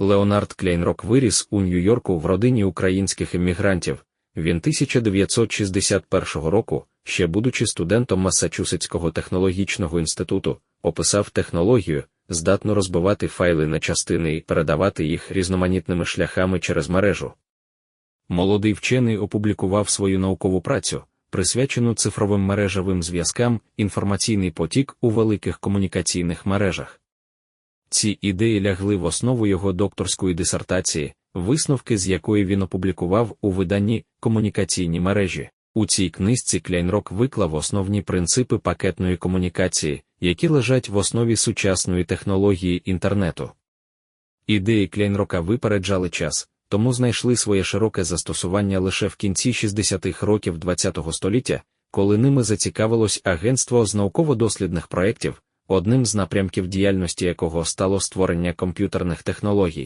Леонард Клейнрок виріс у Нью-Йорку в родині українських емігрантів. Він 1961 року, ще будучи студентом Массачусетського технологічного інституту, описав технологію, здатну розбивати файли на частини і передавати їх різноманітними шляхами через мережу. Молодий вчений опублікував свою наукову працю, присвячену цифровим мережевим зв'язкам, інформаційний потік у великих комунікаційних мережах. Ці ідеї лягли в основу його докторської дисертації, висновки з якої він опублікував у виданні комунікаційні мережі. У цій книжці Кляйнрок виклав основні принципи пакетної комунікації, які лежать в основі сучасної технології інтернету. Ідеї Кляйнрока випереджали час, тому знайшли своє широке застосування лише в кінці 60-х років ХХ століття, коли ними зацікавилось агентство з науково-дослідних проєктів, одним з напрямків діяльності якого стало створення комп'ютерних технологій.